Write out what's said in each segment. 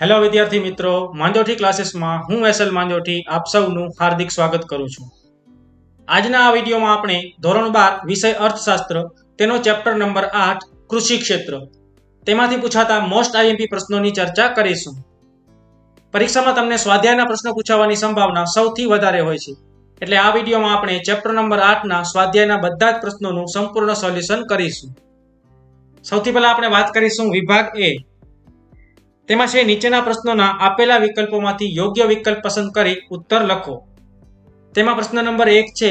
Hello વિદ્યાર્થી મિત્રો. માંજોઠી ક્લાસીસમાં હું એસએલ માંજોઠી આપ સૌનું હાર્દિક સ્વાગત કરું છું. આજના આ વિડીયોમાં આપણે ધોરણ બાર વિષય અર્થશાસ્ત્ર, તેનો ચેપ્ટર નંબર આઠ, કૃષિ ક્ષેત્ર. તેમાંથી પૂછાતા મોસ્ટ આઈએમપી પ્રશ્નોની ચર્ચા કરીશું. પરીક્ષામાં તમને સ્વાધ્યાયના પ્રશ્નો પૂછાવાની સંભાવના સૌથી વધારે હોય છે. એટલે આ વિડીયોમાં આપણે ચેપ્ટર નંબર આઠના સ્વાધ્યાયના બધા જ પ્રશ્નોનું સંપૂર્ણ સોલ્યુશન કરીશું. સૌથી પહેલા આપણે વાત કરીશું વિભાગ એ તેમાં છે નીચેના પ્રશ્નોના આપેલા વિકલ્પોમાંથી યોગ્ય વિકલ્પ પસંદ કરી ઉત્તર લખો. તેમાં પ્રશ્ન નંબર એક છે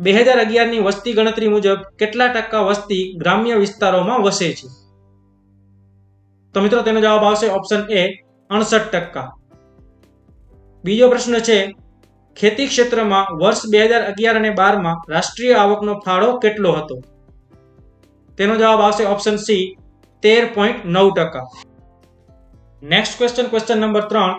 બે હજાર અગિયારની વસ્તી ગણતરી મુજબ કેટલા ટકા વસ્તી ગ્રામ્ય વિસ્તારોમાં વસે છે? તો મિત્રો તેનો જવાબ આવશે ઓપ્શન એ અડસઠ ટકા. બીજો પ્રશ્ન છે, ખેતી ક્ષેત્રમાં વર્ષ બે હજાર અગિયાર અને બારમાં રાષ્ટ્રીય આવકનો ફાળો કેટલો હતો? તેનો જવાબ આવશે ઓપ્શન સી, તેર પોઈન્ટ નવ ટકા. નેક્સ્ટ ક્વેશ્ચન ક્વેશ્ચન નંબર ત્રણ.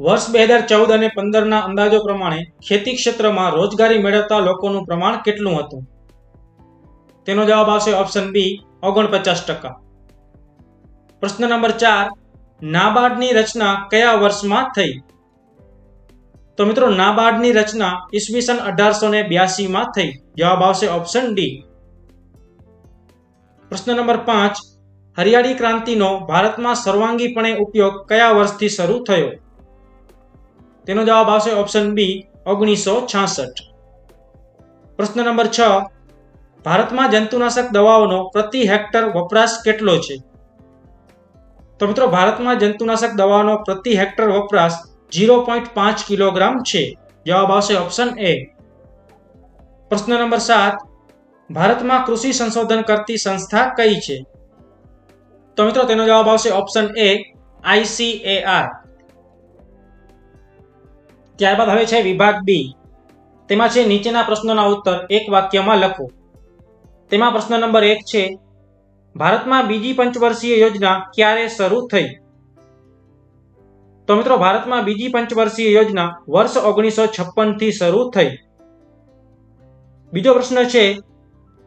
વર્ષ બે હજાર ચૌદ અને પંદરના અંદાજો પ્રમાણે ખેતી ક્ષેત્રમાં રોજગારી મેળવતા લોકોનું પ્રમાણ કેટલું હતું? તેનો જવાબ આવશે ઓપ્શન બી ઓગણપચાસ ટકા. પ્રશ્ન નંબર ચાર, નાબાર્ડની રચના કયા વર્ષમાં થઈ? તો મિત્રો, નાબાર્ડની રચના ઈસવીસન અઢારસો ને બ્યાસીમાં થઈ. જવાબ આવશે ઓપ્શન ડી પ્રશ્ન નંબર પાંચ હરિયાળી ક્રાંતિનો ભારતમાં સર્વાંગીપણે ઉપયોગ કયા વર્ષથી શરૂ થયો? તેનો જવાબ આવશે ઓપ્શન બી ઓગણીસો છાસઠ. પ્રશ્ન નંબર છ, ભારતમાં જંતુનાશક દવાઓનો પ્રતિ હેક્ટર વપરાશ કેટલો છે? તો મિત્રો, ભારતમાં જંતુનાશક દવાઓનો પ્રતિ હેક્ટર વપરાશ ઝીરો પોઈન્ટ પાંચ કિલોગ્રામ છે. જવાબ આવશે ઓપ્શન એ પ્રશ્ન નંબર સાત, ભારતમાં કૃષિ સંશોધન કરતી સંસ્થા કઈ છે? તો મિત્રો, તેનો જવાબ આવશે ઓપ્શન એ આઈસીએઆર ત્યારબાદ હવે છે વિભાગ બી તેમાં છે નીચેના પ્રશ્નોના ઉત્તર એક વાક્યમાં લખો. તેમાં પ્રશ્ન નંબર એક છે, ભારતમાં બીજી પંચવર્ષીય યોજના ક્યારે શરૂ થઈ? તો મિત્રો, ભારતમાં બીજી પંચવર્ષીય યોજના વર્ષ ઓગણીસો છપ્પનથી શરૂ થઈ. બીજો પ્રશ્ન છે,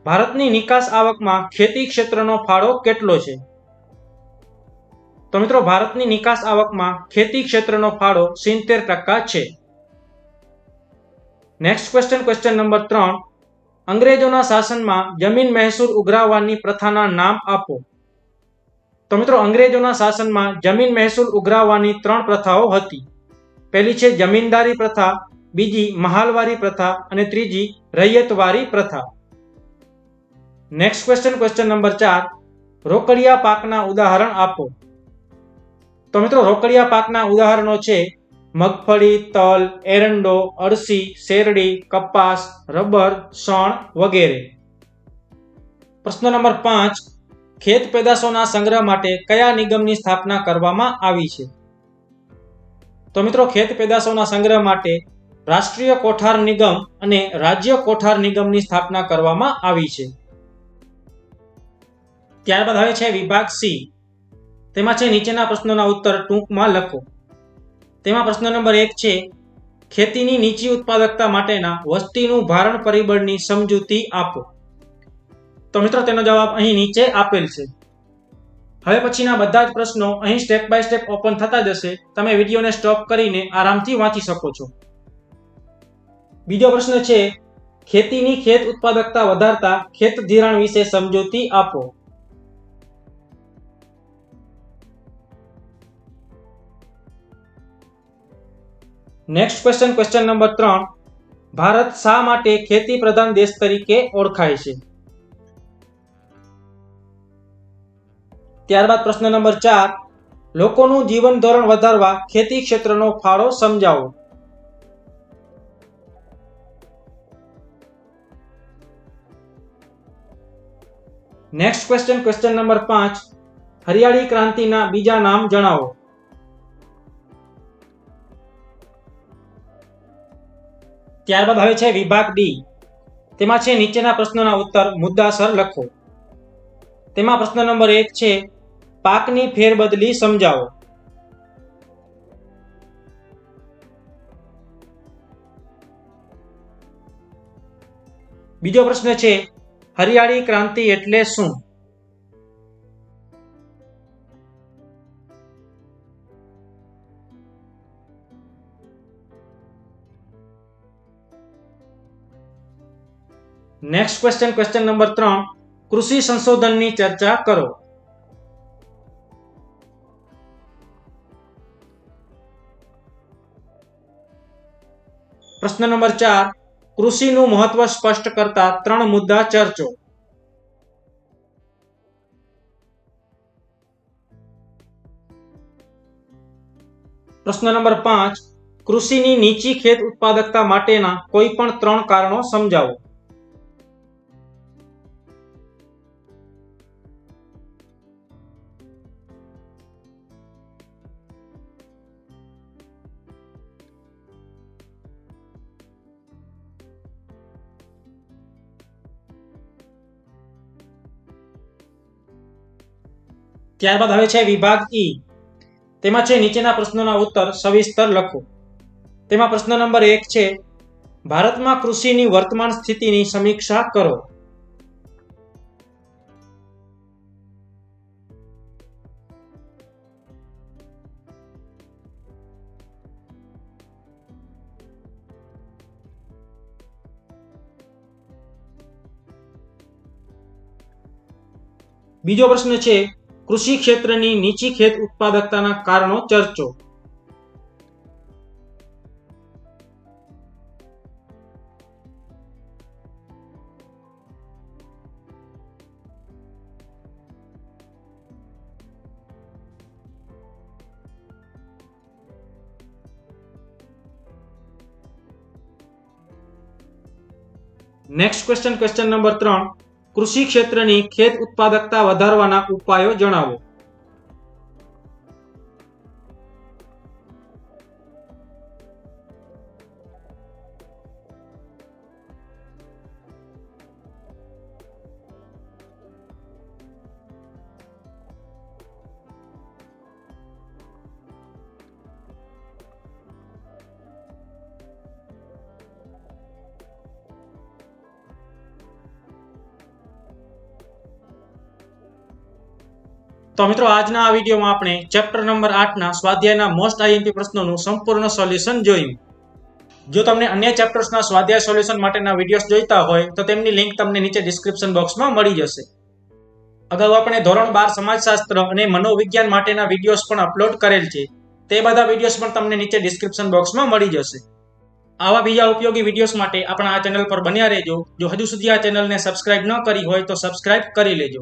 ભારતની નિકાસ આવકમાં ખેતી ક્ષેત્રનો ફાળો કેટલો છે? તો મિત્રો, ભારતની નિકાસ આવકમાં ખેતી ક્ષેત્રનો ફાળો સિત્તેર ટકા છે. નેક્સ્ટ ક્વેશ્ચન ક્વેશ્ચન નંબર ત્રણ. અંગ્રેજોના શાસનમાં જમીન મહેસૂલ ઉઘરાવવાની પ્રથાના નામ આપો. તો મિત્રો, અંગ્રેજોના શાસનમાં જમીન મહેસૂલ ઉઘરાવવાની ત્રણ પ્રથાઓ હતી. પહેલી છે જમીનદારી પ્રથા, બીજી મહાલવારી પ્રથા અને ત્રીજી રૈયતવારી પ્રથા. નેક્સ્ટ ક્વેશ્ચન ક્વેશ્ચન નંબર ચાર. રોકડિયા પાકના ઉદાહરણ આપો. તો મિત્રો રોકડિયા પાકના ઉદાહરણો છે. મગફળી, તલ, એરંડો, અળસી, શેરડી, કપાસ, રબર, સણ વગેરે. પ્રશ્ન નંબર પાંચ. ખેત પેદાશોના સંગ્રહ માટે કયા નિગમની સ્થાપના કરવામાં આવી છે? તો મિત્રો ખેત પેદાશોના સંગ્રહ માટે રાષ્ટ્રીય કોઠાર નિગમ અને રાજ્ય કોઠાર નિગમની સ્થાપના કરવામાં આવી છે. ત્યારબાદ હવે છે વિભાગ સી. તેમાં છે, નીચેના પ્રશ્નોના ઉત્તર ટૂંકમાં લખો. તેમાં પ્રશ્ન નંબર એક છે, ખેતીની નીચી ઉત્પાદકતા માટેના વસ્તીનું ભારણ પરિબળની સમજૂતી આપો. તો મિત્રો, તેનો જવાબ અહીં નીચે આપેલ છે. હવે પછીના બધા જ પ્રશ્નો અહીં સ્ટેપ બાય સ્ટેપ ઓપન થતા જશે. તમે વિડીયોને સ્ટોપ કરીને આરામથી વાંચી શકો છો. બીજો પ્રશ્ન છે, ખેતીની ખેત ઉત્પાદકતા વધારતા ખેત ધિરાણ વિશે સમજૂતી આપો. નેક્સ્ટ ક્વેશ્ચન ક્વેશ્ચન નંબર ત્રણ. ભારત શા માટે ખેતી પ્રધાન દેશ તરીકે ઓળખાય છે? ત્યારબાદ પ્રશ્ન નંબર ચાર. લોકોનું જીવન ધોરણ વધારવા ખેતી ક્ષેત્રનો ફાળો સમજાવો. નેક્સ્ટ ક્વેશ્ચન ક્વેશ્ચન નંબર પાંચ. હરિયાળી ક્રાંતિના બીજા નામ જણાવો. ત્યારબાદ હવે છે વિભાગ ડી. તેમાં છે નીચેના પ્રશ્નોના ઉત્તર, મુદ્દાસર લખો. તેમાં પ્રશ્ન નંબર એક છે, પાકની ફેરબદલી સમજાવો. બીજો પ્રશ્ન છે, હરિયાળી ક્રાંતિ એટલે શું? નેક્સ્ટ ક્વેશ્ચન ક્વેશ્ચન નંબર ત્રણ કૃષિ સંશોધનની ચર્ચા કરો. પ્રશ્ન નંબર ચાર. કૃષિનું મહત્વ સ્પષ્ટ કરતા ત્રણ મુદ્દા ચર્ચો. પ્રશ્ન નંબર પાંચ. કૃષિની નીચી ખેત ઉત્પાદકતા માટેના કોઈ પણ ત્રણ કારણો સમજાવો. ત્યારબાદ હવે છે વિભાગ ઈ તેમાં છે નીચેના પ્રશ્નોના ઉત્તર સવિસ્તર લખો. તેમાં પ્રશ્ન નંબર એક છે, ભારતમાં કૃષિની વર્તમાન સ્થિતિની સમીક્ષા કરો. બીજો પ્રશ્ન છે કૃષિ ક્ષેત્રની નીચી ખેત ઉત્પાદકતાના કારણો ચર્ચો. નેક્સ્ટ ક્વેશ્ચન ક્વેશ્ચન નંબર ત્રણ. કૃષિ ક્ષેત્રની ખેત ઉત્પાદકતા વધારવાના ઉપાયો જણાવો. તો મિત્રો, આજના આ વિડીયોમાં આપણે ચેપ્ટર નંબર આઠના સ્વાધ્યાયના મોસ્ટ આઈએમપી પ્રશ્નોનું સંપૂર્ણ સોલ્યુશન જોયું. જો તમને અન્ય ચેપ્ટર્સના સ્વાધ્યાય સોલ્યુશન માટેના વિડીયોઝ જોઈતા હોય, તો તેમની લિંક તમને નીચે ડિસ્ક્રિપ્શન બોક્સમાં મળી જશે. અગાઉ આપણે ધોરણ બાર સમાજશાસ્ત્ર અને મનોવિજ્ઞાન માટેના વિડીયોઝ પણ અપલોડ કરેલ છે. તે બધા વિડીયોઝ પણ તમને નીચે ડિસ્ક્રિપ્શન બોક્સમાં મળી જશે. આવા બીજા ઉપયોગી વિડીયોઝ માટે આપણા આ ચેનલ પર બન્યા રહેજો. જો હજુ સુધી આ ચેનલને સબસ્ક્રાઇબ ન કરી હોય, તો સબસ્ક્રાઇબ કરી લેજો.